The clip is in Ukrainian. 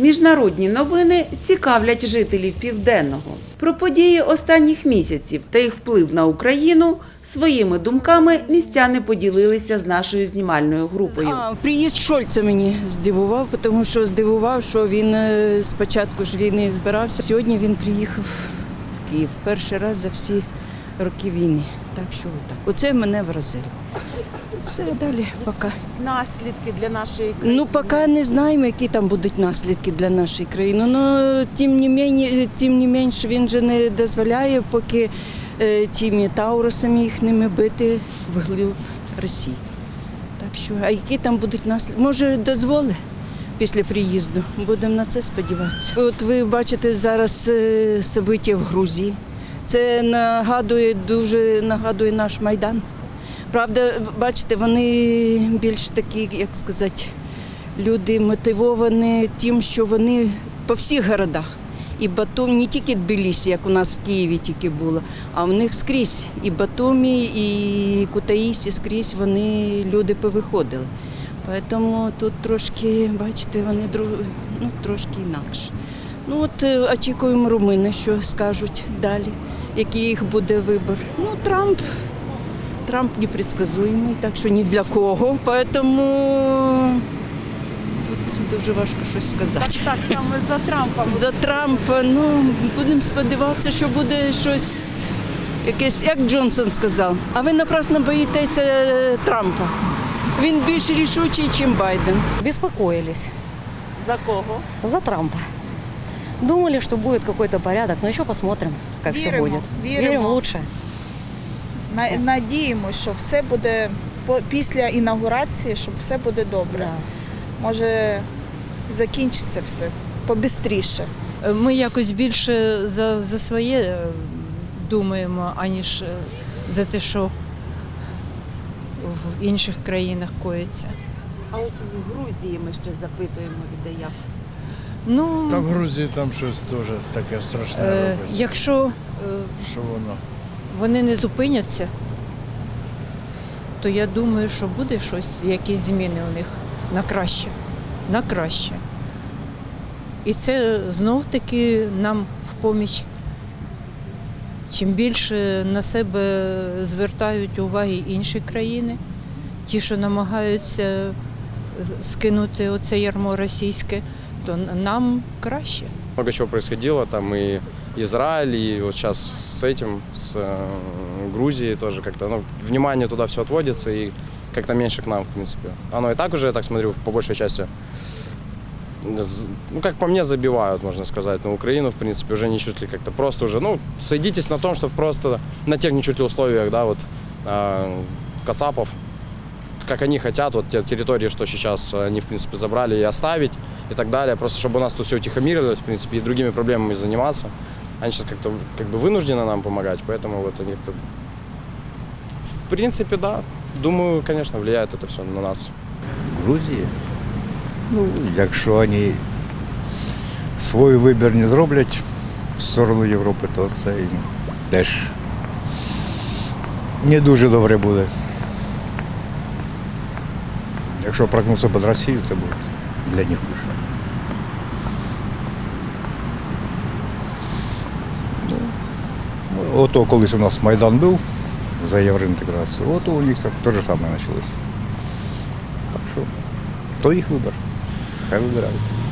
Міжнародні новини цікавлять жителів південного. Про події останніх місяців та їх вплив на Україну своїми думками містяни поділилися з нашою знімальною групою. А, приїзд Шольца мені здивував, тому що здивував, що він е, спочатку ж війни збирався. Сьогодні він приїхав в Київ перший раз за всі роки війни. Так що отак. Оце мене вразило. Все далі, поки. Наслідки для нашої країни. Ну, поки не знаємо, які там будуть наслідки для нашої країни. Ну, тим не менше, тим не менш, він же не дозволяє, поки е, тими таурусами їхніми бити вглиб Росії. Так що, а які там будуть наслідки? Може, дозволи після приїзду. Будемо на це сподіватися. От ви бачите зараз е, собиття в Грузії. Це нагадує дуже нагадує наш майдан. Правда, бачите, вони більш такі, як сказати, люди мотивовані тим, що вони по всіх городах. І Батум, не тільки Тбілісі, як у нас в Києві тільки було, а в них скрізь. І Батумі, і Кутаїсі скрізь вони люди повиходили. Тому тут трошки, бачите, вони ну, трошки інакше. Ну от е, очікуємо румини, що скажуть далі, який їх буде вибір. Ну, Трамп Трамп непредсказуемый, так що ні для кого. Поэтому тут дуже важко щось сказати. Так саме за Трампа. За Трампа, ну будемо сподіватися, що буде щось якесь, як Джонсон сказав. А ви напрасно боїтеся е, Трампа. Він більш рішучий, ніж Байден. Беспокоились За кого? за Трампа. Думали, что будет какой-то порядок, но еще посмотрим, как все Віримо, будет. віримо. Верим в лучшее. На- Надіємося, що все буде по- після інаугурації, що все буде добре. Да. Може закінчиться все побистріше. Ми якось більше за, за своє е, думаємо, аніж е, за те, що в інших країнах коїться. А ось в Грузії ми ще запитуємо людей, як Ну, Та в Грузії там щось теж таке страшне е, робиться. якщо е, Що воно? вони не зупиняться, то я думаю, що буде щось, якісь зміни у них на краще. На краще. І це знов таки нам в поміч. Чим більше на себе звертають уваги інші країни, ті, що намагаються з- скинути оце ярмо російське, то нам краще. Много чего происходило, там и Израиль, и вот сейчас с этим, с э, Грузией тоже как-то, ну, внимание туда все отводится, и как-то меньше к нам, в принципе. Оно и так уже, я так смотрю, по большей части, ну, как по мне, забивают, можно сказать, на Украину, в принципе, уже не чуть ли как-то просто уже, ну, сойдитесь на том, что просто на тех не чуть ли условиях, да, вот, э, Кацапов, как они хотят, вот те территории, что сейчас они, в принципе, забрали и оставить, и так далее, просто чтобы у нас тут все утихомирилось, в принципе, и другими проблемами заниматься. Они сейчас как-то как бы вынуждены нам помогать, поэтому вот они как-то... В принципе, да. Думаю, конечно, влияет это все на нас. Грузії. Ну, якщо вони свій вибір не зроблять в сторону Європи, то це їм теж не дуже добре буде. Якщо прогнуться під Росію, це буде для них хуже. Ото колись у нас Майдан був за євроінтеграцію, ото у них так те ж саме почалося. Так що, то їх вибір. Хай вибирають.